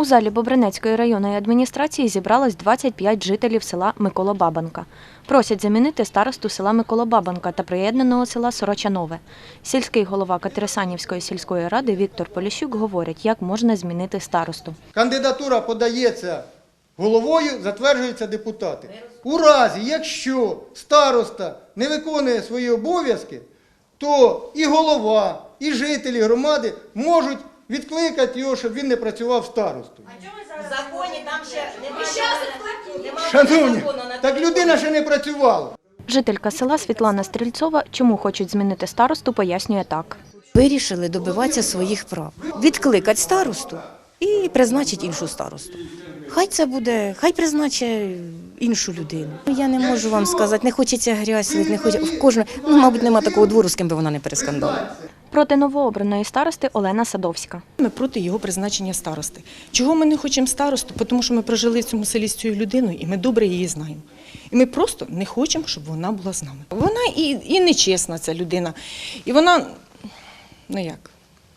У залі Бобринецької районної адміністрації зібралось 25 жителів села Миколобабанка. Просять замінити старосту села Миколобабанка та приєднаного села Сорочанове. Сільський голова Катерисанівської сільської ради Віктор Поліщук говорить, як можна змінити старосту. Кандидатура подається головою, затверджуються депутати. У разі, якщо староста не виконує свої обов'язки, то і голова, і жителі громади можуть відкликати його, щоб він не працював старостою. В законі там ще Шановні, закону на так людина ще не працювала. Жителька села Світлана Стрільцова, чому хочуть змінити старосту, пояснює так. Вирішили добиватися своїх прав. Відкликати старосту і призначити іншу старосту. Хай це буде, хай призначить іншу людину. Я не можу вам сказати, не хочеться грязь, не хочеться в кожного, ну, мабуть, нема такого двору, з ким би вона не перескандала. Проти новообраної старости Олена Садовська. Ми проти його призначення старости. Чого ми не хочемо старосту? Тому що ми прожили в цьому селі з цією людиною, і ми добре її знаємо. І ми просто не хочемо, щоб вона була з нами. Вона і, і нечесна, ця людина. І вона, ну як?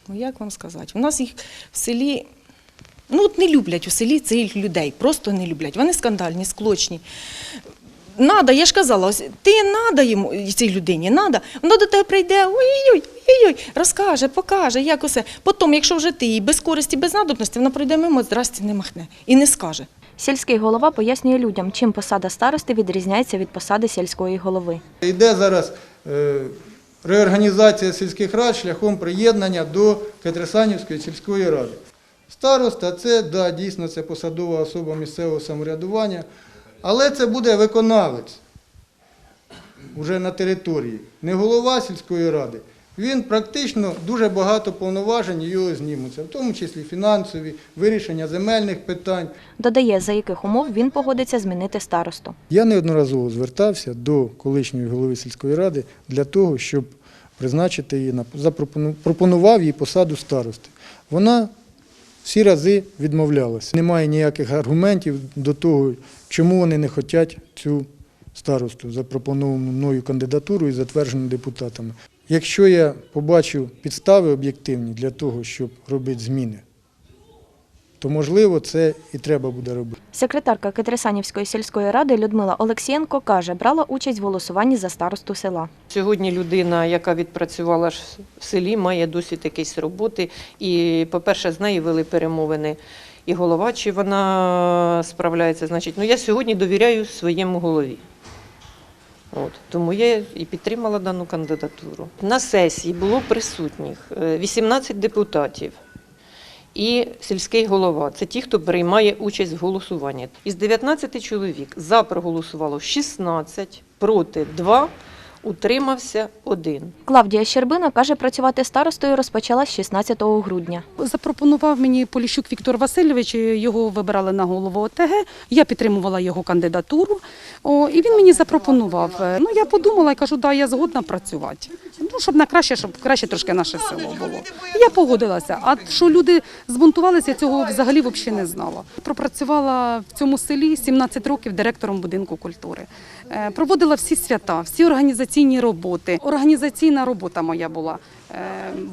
Ну як вам сказати? У нас їх в селі. Ну, от не люблять у селі цих людей, просто не люблять. Вони скандальні, склочні. Надо, я ж казала, ось ти надо йому цій людині, надо. Вона до тебе прийде, ой-ой, ой-ой, розкаже, покаже, як усе. Потім, якщо вже ти їй без користі, без надобності, вона прийде мимо, здрасті не махне і не скаже. Сільський голова пояснює людям, чим посада старости відрізняється від посади сільської голови. Йде зараз е, реорганізація сільських рад шляхом приєднання до Катерсанівської сільської ради. Староста це да, дійсно це посадова особа місцевого самоврядування, але це буде виконавець уже на території, не голова сільської ради. Він практично дуже багато повноважень його знімуться, в тому числі фінансові, вирішення земельних питань. Додає, за яких умов він погодиться змінити старосту. Я неодноразово звертався до колишньої голови сільської ради для того, щоб призначити її на запропону- пропонував їй посаду старости. Вона всі рази відмовлялися. Немає ніяких аргументів до того, чому вони не хочуть цю старосту, запропоновану мною кандидатуру і затверджену депутатами. Якщо я побачу підстави об'єктивні для того, щоб робити зміни, то можливо це і треба буде робити. Секретарка Катерисанівської сільської ради Людмила Олексієнко каже, брала участь в голосуванні за старосту села. Сьогодні людина, яка відпрацювала в селі, має досвід якоїсь роботи. І, по-перше, з нею вели перемовини і голова, чи вона справляється. Значить, ну я сьогодні довіряю своєму голові. От, тому я і підтримала дану кандидатуру. На сесії було присутніх е, 18 депутатів і сільський голова. Це ті, хто приймає участь в голосуванні. Із 19 чоловік за проголосувало 16, проти 2, утримався 1. Клавдія Щербина каже, працювати старостою розпочала з 16 грудня. Запропонував мені Поліщук Віктор Васильович, його вибирали на голову ОТГ. Я підтримувала його кандидатуру. О, і він мені запропонував. Ну я подумала і кажу, да, я згодна працювати. Ну, щоб на краще, щоб краще трошки наше село було. Я погодилася. А що люди збунтувалися, я цього взагалі взагалі не знала. Пропрацювала в цьому селі 17 років директором будинку культури. Е, Проводила всі свята, всі організаційні роботи. Організаційна робота моя була, е,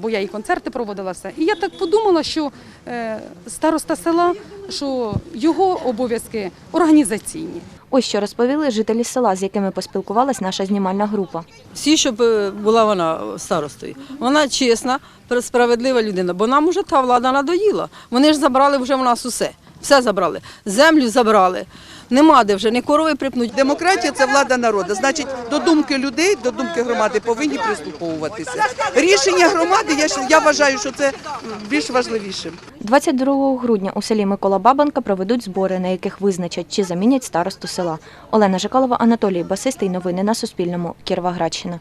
бо я і концерти проводила все. І я так подумала, що е, староста села, що його обов'язки організаційні. Ось що розповіли жителі села, з якими поспілкувалась наша знімальна група. всі, щоб е, була вона старостою. Вона чесна, справедлива людина, бо нам уже та влада надоїла. Вони ж забрали вже в нас усе. Все забрали. Землю забрали. Нема де вже, ні корови припнуть. Демократія це влада народу. Значить, до думки людей, до думки громади повинні прислуховуватися. Рішення громади, я, я вважаю, що це більш важливішим. 22 грудня у селі Микола Бабанка проведуть збори, на яких визначать, чи замінять старосту села. Олена Жикалова, Анатолій Басистий. Новини на Суспільному. Кіровоградщина.